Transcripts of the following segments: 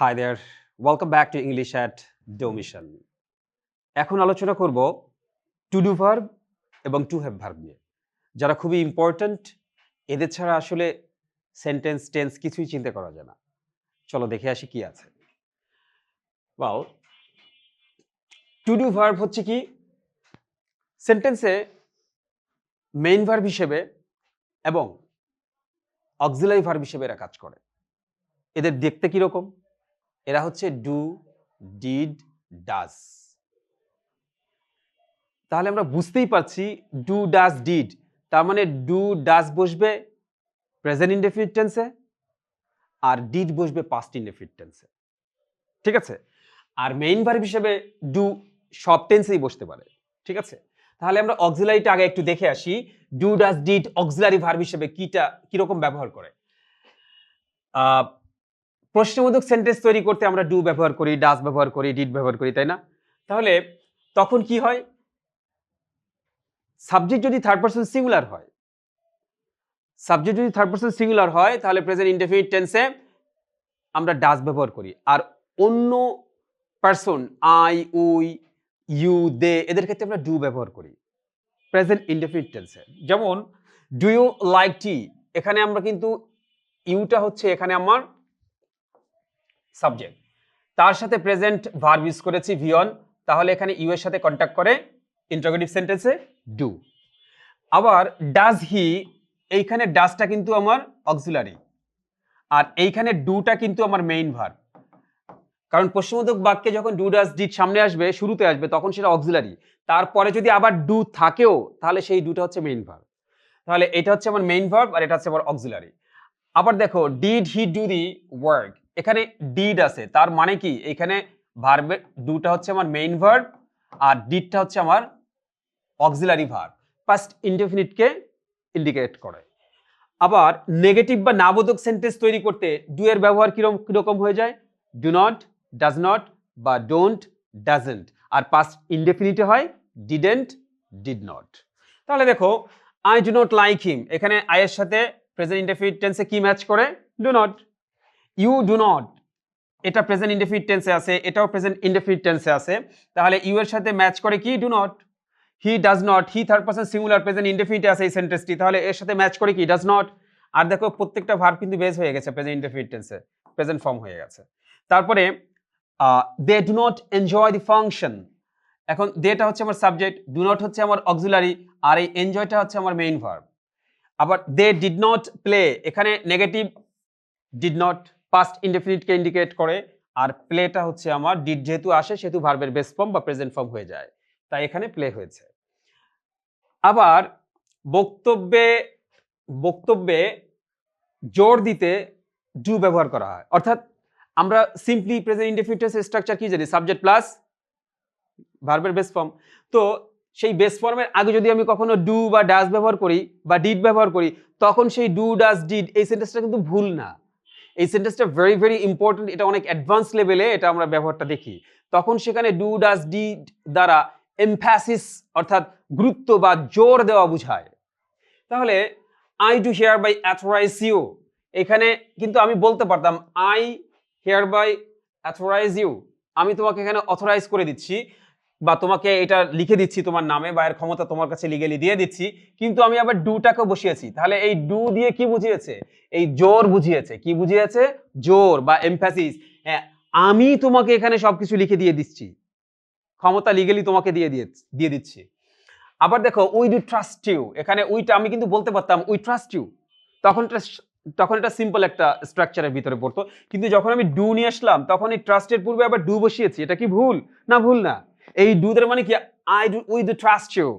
Hi there. Welcome back to English at Domission. এখন আলোচনা করব টু ডু ভার্ব এবং টু হ্যাভ ভার্ব নিয়ে। যারা খুবই ইম্পর্ট্যান্ট এদের ছাড়া আসলে সেন্টেন্স টেন্স কিছুই চিন্তা করা যায় না। চলো দেখে আসি কি আছে। ওয়াও টু ডু ভার্ব হচ্ছে কি? সেন্টেন্সে মেইন ভার্ব হিসেবে এবং অক্সিলারি ভার্ব হিসেবে এরা কাজ করে। এদের দেখতে কীরকম? এরা হচ্ছে ডু ডিড ডাস তাহলে আমরা বুঝতেই পারছি ডু ডাস ডিড তার মানে ডু ডাস বসবে প্রেজেন্ট ইনডেফিনিট টেন্সে আর ডিড বসবে পাস্ট ইনডেফিনিট টেন্সে ঠিক আছে? আর মেইন ভার্ব হিসেবে ডু সব টেন্সেই বসতে পারে। ঠিক আছে? তাহলে আমরা অক্সিলারিটা আগে একটু দেখে আসি। Do does did auxiliary verb হিসেবে কিটা কীরকম ব্যবহার করে? প্রশ্নবোধক সেন্টেন্স তৈরি করতে আমরা ডু ব্যবহার করি ডাস ব্যবহার করি ডিড ব্যবহার করি, তাই না? তাহলে তখন কি হয়? সাবজেক্ট যদি থার্ড পার্সন সিঙ্গুলার হয় সাবজেক্ট যদি থার্ড পার্সন সিঙ্গুলার হয়, তাহলে প্রেজেন্ট ইনডেফিনিট টেন্সে আমরা ডাস ব্যবহার করি। আর অন্য person I we you they এদের ক্ষেত্রে আমরা ডু ব্যবহার করি। প্রেজেন্ট ইনডেফিনিট টেন্সে যেমন ডু ইউ লাইক টি এখানে আমরা কিন্তু ইউটা হচ্ছে এখানে আমার সাবজেক্ট। তার সাথে প্রেজেন্ট ভার্ব ইউজ করেছি ভিয়ন তাহলে এখানে ইউ এর সাথে কন্ট্যাক্ট করে ইন্টারোগেটিভ সেন্টেন্সে ডু আবার ডাজ হি এইখানে ডাজটা কিন্তু আমার অক্সিলারি আর এইখানে ডুটা কিন্তু আমার মেইন ভার্ব কারণ পশ্চিমোদক বাক্যে যখন ডু ডাজ ডিড সামনে আসবে, শুরুতে আসবে, তখন সেটা অক্সিলারি তারপরে যদি আবার ডু থাকেও, তাহলে সেই ডুটা হচ্ছে মেইন ভার্ব তাহলে এটা হচ্ছে আমার মেইন ভার্ব আর এটা হচ্ছে আমার অক্সিলারি আবার দেখো did he do the work এখানে ডিড আছে, তার মানে কি? এখানে ভার্বে দুটা হচ্ছে আমার মেইন ভার্ব আর ডিডটা হচ্ছে আমার অক্সিলারি ভার্ব ফার্স্ট ইনডেফিনিটকে ইন্ডিকেট করে। আবার নেগেটিভ বা নাবোধক সেন্টেন্স তৈরি করতে এর ব্যবহার কীরকম কীরকম হয়ে যায়? ডু নট ডাজ নট বা ডোন্ট ডাজেন্ট আর পাস্ট ইনডেফিনিটে হয় ডিডেন্ট ডিড নট তাহলে দেখো I do not like him এখানে আই এর সাথে প্রেজেন্ট ইনডেফিনিট টেন্সে কি ম্যাচ করে? Do not you do not এটা প্রেজেন্ট ইনডেফিনিট টেন্সে আছে, এটাও প্রেজেন্ট ইনডেফিনিট টেন্সে আছে। তাহলে ইউ এর সাথে ম্যাচ করে কি? Do not he does not he third person singular present ইনডেফিনিটে আছে এই সেন্টেন্সটি তাহলে এর সাথে ম্যাচ করে কি? ডাজ নট আর দেখো প্রত্যেকটা ভার্ব কিন্তু বেস হয়ে গেছে প্রেজেন্ট ইনডেফিনিট টেন্সে প্রেজেন্ট ফর্ম হয়ে গেছে। তারপরে they do not enjoy the function এখন দেটা হচ্ছে আমার সাবজেক্ট ডু নট হচ্ছে আমার অক্সিলারি আর এই এনজয়টা হচ্ছে আমার মেইন ভার্ব আবার দে ডিড নট প্লে এখানে নেগেটিভ ডিড নট পাস্ট ইনডেফিনিটকে ইন্ডিকেট করে। আর প্লেটা হচ্ছে আমার ডিড যেহেতু আসে, সেহেতু ভার্বের বেস ফর্ম বা প্রেজেন্ট ফর্ম হয়ে যায়। তাই এখানে প্লে হয়েছে। আবার বক্তব্যে বক্তব্যে জোর দিতে ডু ব্যবহার করা হয়। অর্থাৎ আমরা সিম্পলি প্রেজেন্ট ইনডেফিনিটেন্স স্ট্রাকচার কি জানি? সাবজেক্ট প্লাস ভার্বের বেস ফর্ম তো সেই বেস ফর্মের আগে যদি আমি কখনো ডু বা ডাস ব্যবহার করি বা ডিড ব্যবহার করি, তখন সেই ডু ডাস ডিড এই সেন্টেন্সটা কিন্তু ভুল না। এই সেন্টেন্সটা ভেরি ভেরি ইম্পর্টেন্ট এটা অনেক অ্যাডভান্স লেভেলে এটা আমরা ব্যবহারটা দেখি। তখন সেখানে ডু ডাস ডিড দ্বারা এমফ্যাসিস অর্থাৎ গুরুত্ব বা জোর দেওয়া বোঝায়। তাহলে I do hereby authorise you এখানে কিন্তু আমি বলতে পারতাম আই হেয়ার বাই অ্যাথরাইজ ইউ আমি তোমাকে এখানে অথরাইজ করে দিচ্ছি। বা তোমাকে এটা লিখে দিচ্ছি তোমার নামে বা এর ক্ষমতা তোমার কাছে লিগেলি দিয়ে দিচ্ছি, কিন্তু আমি আবার ডুটাকে বসিয়েছি। তাহলে এই ডু দিয়ে কি বুঝিয়েছে? এই জোর বুঝিয়েছে। কি বুঝিয়েছে? জোর বা এমফ্যাসিস আমি তোমাকে এখানে সবকিছু লিখে দিয়ে দিচ্ছি। ক্ষমতা লিগেলি তোমাকে দিয়ে দিয়ে দিয়ে দিচ্ছি। আবার দেখো উই ডু ট্রাস্ট ইউ এখানে উইটা আমি কিন্তু বলতে পারতাম উই ট্রাস্ট ইউ তখন তখন এটা সিম্পল একটা স্ট্রাকচারের ভিতরে পড়তো। কিন্তু যখন আমি ডু নিয়ে আসলাম, তখন এই ট্রাস্টের পূর্বে আবার ডু বসিয়েছি। এটা কি ভুল? না ভুল না। এই ডু দের মানে কি? I do we do trust you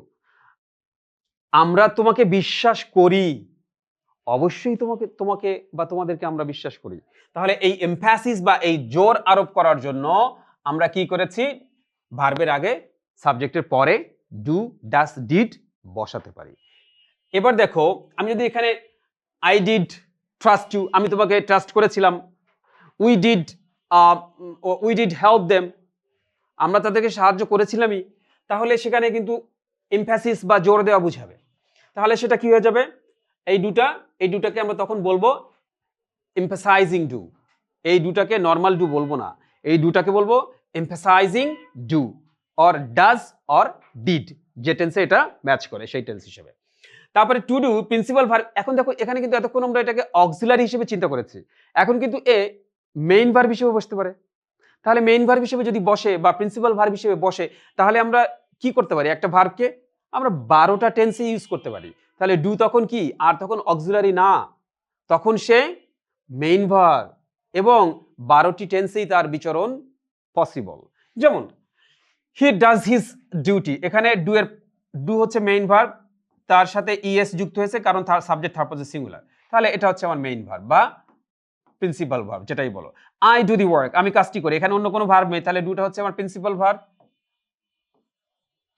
আমরা তোমাকে বিশ্বাস করি। অবশ্যই তোমাকে তোমাকে বা তোমাদেরকে আমরা বিশ্বাস করি। তাহলে এই এমফ্যাসিস বা এই জোর আরোপ করার জন্য আমরা কি করেছি? ভার্বের আগে সাবজেক্টের পরে ডু ডাস ডিড বসাতে পারি। এবার দেখো, আমি যদি এখানে আই ডিড ট্রাস্ট ইউ আমি তোমাকে ট্রাস্ট করেছিলাম। We did we did help them আমরা তাদেরকে সাহায্য করেছিলামই, তাহলে সেখানে কিন্তু এমফ্যাসিস বা জোর দেওয়া বুঝাবে। তাহলে সেটা কি হয়ে যাবে? এই দুটা, এই দুটাকে আমরা তখন বলব এমফাসাইজিং ডু এই দুটাকে নর্মাল ডু বলব না। এই দুটাকে বলব emphasising do or does or did যে টেন্সে এটা ম্যাচ করে, সেই টেন্স হিসেবে। তারপরে টু ডু প্রিন্সিপাল ভার্ব এখন দেখো, এখানে কিন্তু এতক্ষণ আমরা এটাকে অক্সিলারি হিসেবে চিন্তা করেছি। এখন কিন্তু এ মেইন ভার্ব হিসেবে বসতে পারে। তাহলে মেইন ভার্ব হিসেবে যদি বসে বা প্রিন্সিপাল ভার্ব হিসেবে বসে, তাহলে আমরা কি করতে পারি? একটা ভার্বকে আমরা বারোটা টেন্সে ইউজ করতে পারি। তাহলে ডু তখন কি? আর তখন অক্সিলারি না। তখন সে মেইন ভার্ব এবং বারোটি টেন্সেই তার বিচরণ পসিবল যেমন হি ডাজ হিজ ডিউটি এখানে ডু এর ডু হচ্ছে মেইন ভার্ব তার সাথে ইএস যুক্ত হয়েছে, কারণ তার সাবজেক্ট থার্ড পজিশন সিঙ্গুলার তাহলে এটা হচ্ছে আমার মেইন ভার্ব বা প্রিন্সিপাল ভার্ব যেটাই বলো। আই ডু দি ওয়ার্ক আমি কাজটি করি। এখানে অন্য কোনো ভার্ব নেই, তাহলে ডুটা হচ্ছে আমার প্রিন্সিপাল ভার্ব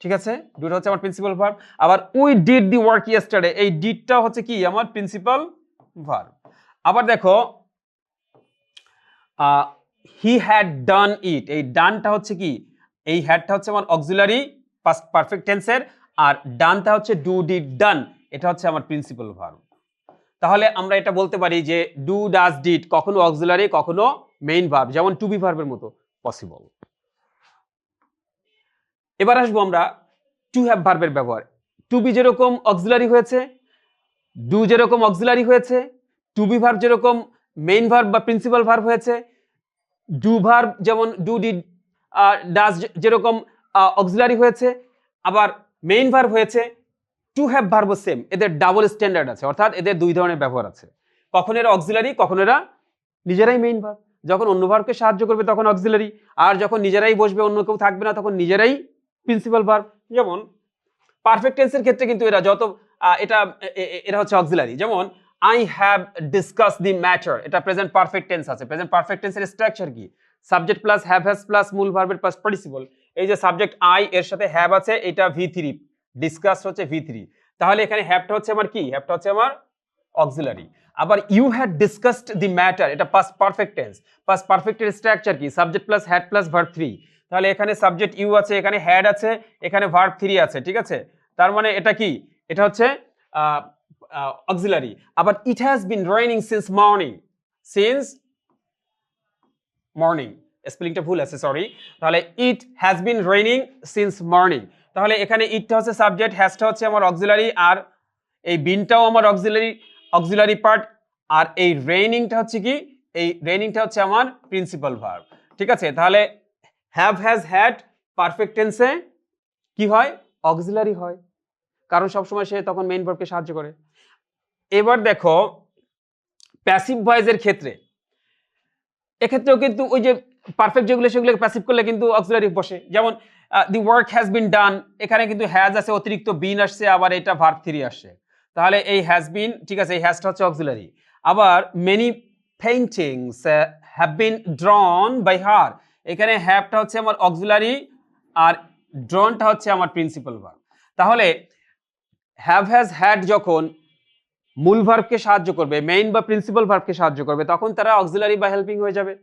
ঠিক আছে? ডুটা হচ্ছে আমার প্রিন্সিপাল ভার্ব আবার we did the work yesterday এই ডিডটা হচ্ছে কি? আমার প্রিন্সিপাল ভার্ব আবার দেখো হি হ্যাড ডান ইট এই ডানটা হচ্ছে কি? এই হ্যাডটা হচ্ছে আমার অক্সিলারি পারফেক্ট টেন্সের আর ডানটা হচ্ছে ডু ডিড ডান এটা হচ্ছে আমার প্রিন্সিপাল ভার্ব তাহলে আমরা এটা বলতে পারি যে ডু ডাজ ডিড কখনো অক্সিলারি কখনো মেইন ভার্ব যেমন টু বি ভার্বের মতো পসিবল এবার আসব আমরা টু হ্যাভ ভার্বের ব্যবহার। টু বি যেরকম অক্সিলারি হয়েছে ডু যেরকম অক্সিলারি হয়েছে টু বি ভার্ব যেরকম মেইন ভার্ব বা প্রিন্সিপাল ভার্ব হয়েছে ডু ভার্ব যেমন ডু ডিড ডাজ যেরকম অক্সিলারি হয়েছে, আবার মেইন ভার্ব হয়েছে টু হ্যাভ ভার্ব সেম এদের ডাবল স্ট্যান্ডার্ড আছে, অর্থাৎ এদের দুই ধরনের ব্যবহার আছে। কখন এরা অক্সিলারি কখন এরা নিজেরাই মেইন ভার্ব যখন অন্য ভার্বকে সাহায্য করবে, তখন অক্সিলারি আর যখন নিজেরাই বসবে, অন্য কেউ থাকবে না, তখন নিজেরাই প্রিন্সিপাল ভার্ব যেমন পারফেক্ট টেন্সের ক্ষেত্রে কিন্তু এরা যত এটা এরা হচ্ছে অক্সিলারি যেমন I have discuss the matter এটা প্রেজেন্ট পারফেক্ট টেন্স আছে। প্রেজেন্ট পারফেক্ট টেন্সের স্ট্রাকচার কি? Subject plus have has plus মূল ভার্বের প্লাস পার্টিসিপল এই যে সাবজেক্ট আই এর সাথে হ্যাভ আছে, এটা ভি থ্রি ডিসকাস হচ্ছে ভি থ্রি তাহলে এখানে হ্যাভটা হচ্ছে আমার কি? হ্যাভটা হচ্ছে আমার অক্সিলারি আবার you had discussed the matter এটা পাস পারফেক্ট টেন্স পাস পারফেক্টের স্ট্রাকচার কি? Subject plus had plus verb three তাহলে এখানে সাবজেক্ট ইউ আছে, এখানে হ্যাড আছে, এখানে ভার্ব থ্রি আছে, ঠিক আছে? তার মানে এটা কি? এটা হচ্ছে অক্সিলারি আবার it has been raining since morning since morning স্পেলিংটা ভুল আছে সরি তাহলে it has been raining since morning তাহলে এখানে ইটটা হচ্ছে সাবজেক্ট হ্যাজটা হচ্ছে আমার অক্সিলারি আর এই বিনটাও আমার অক্সিলারি অক্সিলারি পার্ট আর এই রেইনিংটা হচ্ছে কি? এই রেইনিংটা হচ্ছে আমার প্রিন্সিপাল ভার্ব ঠিক আছে? তাহলে হ্যাভ হ্যাজ হ্যাড পারফেক্ট টেন্সে কি হয়? অক্সিলারি হয়। কারণ সবসময় সে তখন মেইন ভার্বকে সাহায্য করে। এবার দেখো প্যাসিভ ভয়েসের ক্ষেত্রে, এক্ষেত্রেও কিন্তু ওই যে পারফেক্ট যেগুলো সেগুলো প্যাসিভ করলে কিন্তু অক্সিলারি বসে। যেমন দি ওয়ার্ক হ্যাজ বিন ডান এখানে কিন্তু হ্যাজ আছে, অতিরিক্ত বিন আসছে, আবার এটা ভার্ব থ্রি আসছে। তাহলে এই হ্যাজ বিন ঠিক আছে, এই হ্যাজটা হচ্ছে অক্সিলারি আবার many paintings have been drawn by her এখানে হ্যাভটা হচ্ছে আমার অক্সিলারি আর ড্রনটা হচ্ছে আমার প্রিন্সিপাল ভার্ব তাহলে হ্যাভ হ্যাজ হ্যাড যখন মূল ভার্বকে সাহায্য করবে মেইন বা প্রিন্সিপাল ভার্বকে সাহায্য করবে, তখন তারা অক্সিলারি বা হেল্পিং হয়ে যাবে।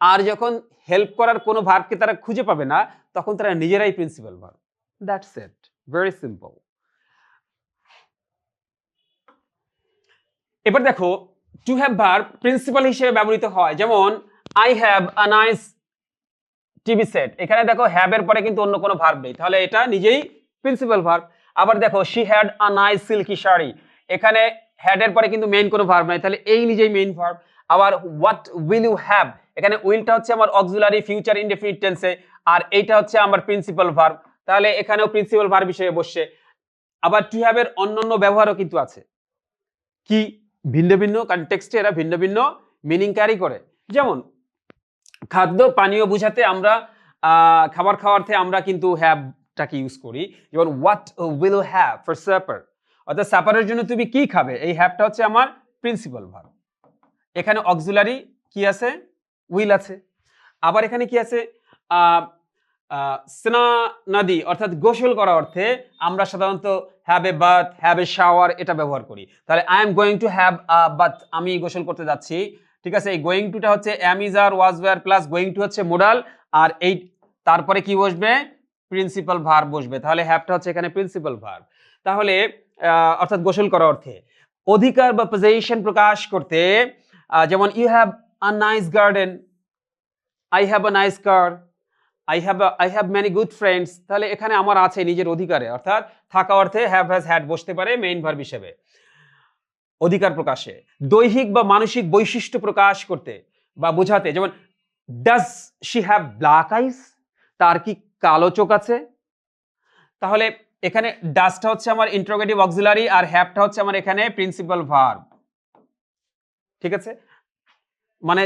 আর যখন হেল্প করার কোনো ভার্বকে তারা খুঁজে পাবে না তখন তারা নিজেরাই principal verb that's it very simple এবার দেখো টু হ্যাভ ভার্ব প্রিন্সিপাল হিসেবে ব্যবহৃত হয় যেমন I have a nice TV set এখানে দেখো হ্যাভ এর পরে কিন্তু অন্য কোনো ভার্ব নেই। তাহলে এটা নিজেই প্রিন্সিপাল ভার্ব আবার দেখো she had a nice silky sari. এখানে হ্যাড এর পরে কিন্তু মেইন কোনো ভার্ব নাই। তাহলে এই নিজেই মেইন ভার্ব আবার হোয়াট উইল ইউ হ্যাভ এখানে উইলটা হচ্ছে আমার অক্সিলারি ফিউচার ইনডেফিনিট টেন্সে আর এইটা হচ্ছে আমার প্রিন্সিপাল ভার্ব তাহলে এখানেও প্রিন্সিপাল ভার্ব হিসেবে বসছে। আবার টু হ্যাভ এর অন্যান্য ব্যবহারও কিন্তু আছে। কি? ভিন্ন ভিন্ন কনটেক্সটে এরা ভিন্ন ভিন্ন মিনিং ক্যারি করে। যেমন, খাদ্য, পানীয় বুঝাতে আমরা খাবার খাওয়াতে আমরা কিন্তু হ্যাভটাকে ইউজ করি। যেমন what will have for supper অর্থাৎ সাপারের জন্য তুমি কি খাবে? এই হ্যাভটা হচ্ছে আমার প্রিন্সিপাল ভার্ব এখানে অক্সিলারি কি আছে? উইল আছে। আবার এখানে কি আছে? স্না নদী অর্থাৎ গোসল করা অর্থে আমরা সাধারণত have a bath have a shower এটা ব্যবহার করি। তাহলে I am going to have bath আমি গোসল করতে যাচ্ছি। ঠিক আছে? এই গোয়িং টুটা হচ্ছে am is are was were plus going to হচ্ছে মোডাল আর এই তারপরে কি বসবে? প্রিন্সিপাল ভার বসবে। তাহলে হ্যাভটা হচ্ছে এখানে প্রিন্সিপাল ভার তাহলে অর্থাৎ গোসল করা অর্থে অধিকার বা পজিশন প্রকাশ করতে যেমন you have a nice garden I have a nice car I have I have many good friends তাহলে এখানে আমার আছে নিজের অধিকারে, অর্থাৎ থাকা অর্থে হ্যাভ হ্যাজ হ্যাড বসতে পারে মেইন ভার্ব হিসেবে। অধিকার প্রকাশে। দৈহিক বা মানসিক বৈশিষ্ট্য প্রকাশ করতে বা বোঝাতে, যেমন does she have black eyes তার কি কালো চোখ আছে? তাহলে এখানে ডাসটা হচ্ছে আমার ইন্ট্রোগেটিভ অক্সিলারি আর হ্যাভটা হচ্ছে আমার এখানে প্রিন্সিপাল ভার্ব ঠিক আছে? মানে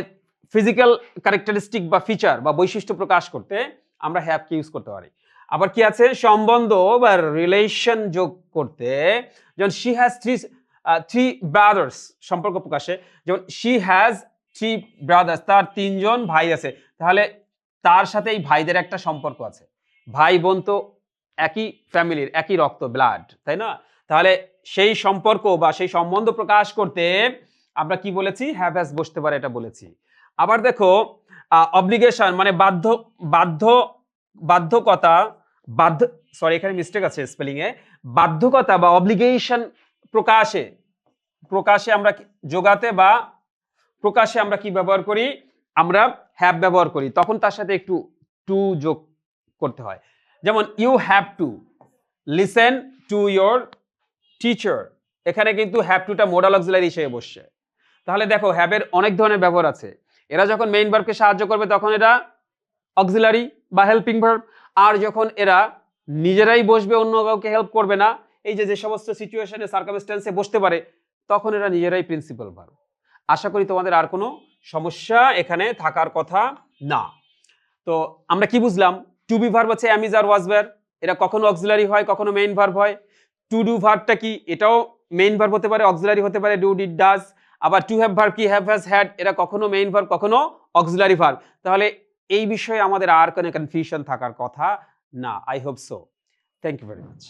ফিজিক্যাল ক্যারেক্টারিস্টিক বা ফিচার বা বৈশিষ্ট্য প্রকাশ করতে আমরা হ্যাভকে ইউজ করতে পারি। আবার কি আছে? সম্বন্ধ বা রিলেশন যোগ করতে। যেমন she has three three brothers সম্পর্ক প্রকাশে। যেমন শি হ্যাজ থ্রি ব্রাদার্স তার তিনজন ভাই আছে। তাহলে তার সাথে এই ভাইদের একটা সম্পর্ক আছে। ভাই, বোন তো একই ফ্যামিলির, একই রক্ত ব্লাড তাই না? তাহলে সেই সম্পর্ক বা সেই সম্বন্ধ প্রকাশ করতে আমরা কি বলেছি? হ্যাভ হ্যাজ বসতে পারে, এটা বলেছি। আবার দেখো অব্লিগেশন মানে বাধ্য বাধ্য, বাধ্যকতা, বাধ্য সরি এখানে মিস্টেক আছে স্পেলিং এ। বাধ্যকতা বা অব্লিগেশন প্রকাশে প্রকাশে আমরা যোগাতে বা প্রকাশে আমরা কি ব্যবহার করি? আমরা হ্যাভ ব্যবহার করি। তখন তার সাথে একটু টু যোগ করতে হয়। যেমন you have to listen to your teacher এখানে কিন্তু হ্যাভ টুটা মোডাল অক্সিলারি হিসেবে বসছে। তাহলে দেখো হ্যাবের অনেক ধরনের ব্যবহার আছে। এরা যখন মেইন ভার্বকে সাহায্য করবে তখন এটা অক্সিলারি বা হেল্পিং ভার্ব আর যখন এরা নিজেরাই বসবে, অন্য কাউকে হেল্প করবে না, এই যে যে সমস্ত সিচুয়েশনে সার্কামস্টেন্সে বসতে পারে, তখন এরা নিজেরাই প্রিন্সিপাল ভার্ব আশা করি তোমাদের আর কোনো সমস্যা এখানে থাকার কথা না। তো আমরা কি বুঝলাম? টু বি ভার্ব হচ্ছে অ্যামিজ আর ওয়াজবার এরা কখনো অক্সিলারি হয়, কখনো মেইন ভার্ব হয়। টু ডু ভার্বটা কি? এটাও মেইন ভার্ব হতে পারে অক্সিলারি হতে পারে ডু ডিড ডাজ আবার টু হ্যাভ ভার্ব কি হ্যাভ হ্যাজ হ্যাড এরা কখনো মেইন ভার্ব কখনো অক্সিলারি ভার্ব তাহলে এই বিষয়ে আমাদের আর কোনো কনফিউশন থাকার কথা না। I hope so thank you very much